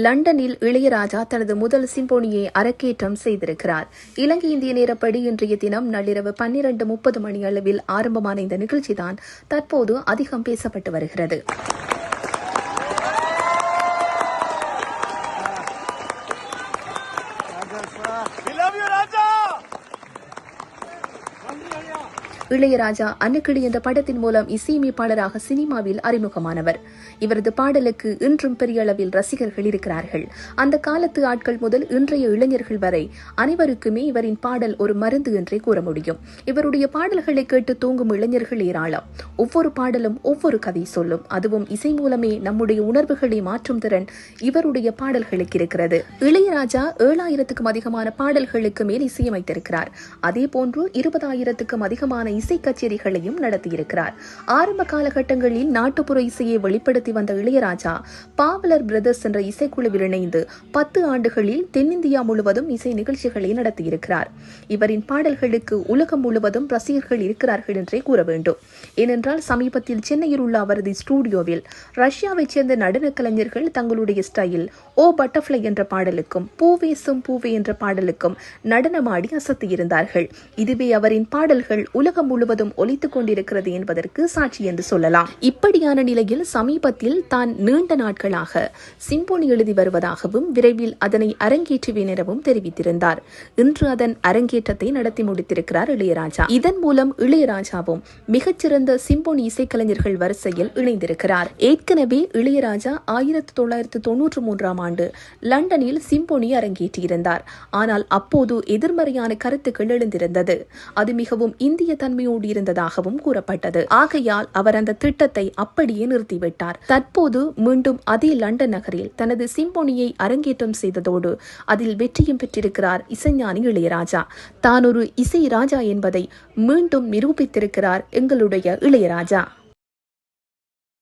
லண்டனில் இளையராஜா தனது முதல் சிம்போனியை அரங்கேற்றம் செய்திருக்கிறார். இலங்கை இந்திய நேரப்படி இன்றைய தினம் நள்ளிரவு பன்னிரண்டு முப்பது மணி அளவில் ஆரம்பமான இந்த நிகழ்ச்சிதான் தற்போது அதிகம் பேசப்பட்டு வருகிறது. இளையராஜா அன்னக்கிளி என்ற படத்தின் மூலம் இசையமைப்பாளராக சினிமாவில் அறிமுகமானவர். இவரது பாடலுக்கு இன்றும் பெரிய அளவில் ரசிகர்கள் இருக்கிறார்கள். அந்த காலத்து ஆட்கள் முதல் இன்றைய இளைஞர்கள் வரை அனைவருக்குமே இவரின் பாடல் ஒரு மருந்து என்றே கூற முடியும். இவருடைய பாடல்களை கேட்டு தூங்கும் இளைஞர்கள் ஏராளம். ஒவ்வொரு பாடலும் ஒவ்வொரு கதை சொல்லும். அதுவும் இசை மூலமே நம்முடைய உணர்வுகளை மாற்றும் திறன் இவருடைய பாடல்களுக்கு இருக்கிறது. இளையராஜா ஏழாயிரத்துக்கும் அதிகமான பாடல்களுக்கு மேல் இசையமைத்திருக்கிறார். அதே போன்று இருபதாயிரத்துக்கும் அதிகமான இசை கச்சேரிகளையும் நடத்தியிருக்கிறார். ஆரம்ப காலகட்டங்களில் நாட்டுப்புற இசையை வெளிப்படுத்தி வந்த இளையராஜா பாவலர் பிரதர்ஸ் என்ற இசைக்குழுவில் இணைந்து பத்து ஆண்டுகளில் தென்னிந்தியா முழுவதும் இசை நிகழ்ச்சிகளை நடத்தியிருக்கிறார். இவரின் பாடல்களுக்கு உலகம் முழுவதும் ரசிகர்கள் இருக்கிறார்கள் என்றே கூற வேண்டும். ஏனென்றால் சமீபத்தில் சென்னையில் உள்ள அவரது ஸ்டூடியோவில் ரஷ்யாவைச் சேர்ந்த நடன கலைஞர்கள் தங்களுடைய ஸ்டைல் ஓ பட்டர்ஃப்ளை என்ற பாடலுக்கும் பூவேசும் பூவே என்ற பாடலுக்கும் நடனமாடி அசத்தியிருந்தார்கள். இதுவே அவரின் பாடல்கள் உலகம் முழுவதும் ஒலித்துக் கொண்டிருக்கிறது என்பதற்கு சாட்சி என்று சொல்லலாம். இப்படியான நிலையில் சமீபத்தில் தான் நீண்ட நாட்களாக சிம்போனி எழுதி வருவதாகவும் விரைவில் அதனை அரங்கேற்றுவேன் எனவும் தெரிவித்திருந்தார். இன்று அதன் அரங்கேற்றத்தை நடத்தி முடித்திருக்கிறார் இளையராஜா. இதன் மூலம் இளையராஜாவும் மிகச்சிறந்த சிம்போனி இசைக்கலைஞர்கள் வரிசையில் இணைந்திருக்கிறார். ஏற்கனவே இளையராஜா ஆயிரத்தி தொள்ளாயிரத்து தொன்னூற்று மூன்றாம் ஆண்டு லண்டனில் சிம்போனி அரங்கேற்றியிருந்தார். ஆனால் அப்போது எதிர்மறையான கருத்துக்கள் எழுந்திருந்தது. அது மிகவும் இந்திய தன் தன்மையோடு இருந்ததாகவும் கூறப்பட்டது. ஆகையால் அவர் அந்த திட்டத்தை அப்படியே நிறுத்திவிட்டார். தற்போது மீண்டும் அதே லண்டன் நகரில் தனது சிம்போனியை அரங்கேற்றம் செய்ததோடு அதில் வெற்றியும் பெற்றிருக்கிறார் இசைஞானி இளையராஜா. தான் ஒரு இசை ராஜா என்பதை மீண்டும் நிரூபித்திருக்கிறார் எங்களுடைய இளையராஜா.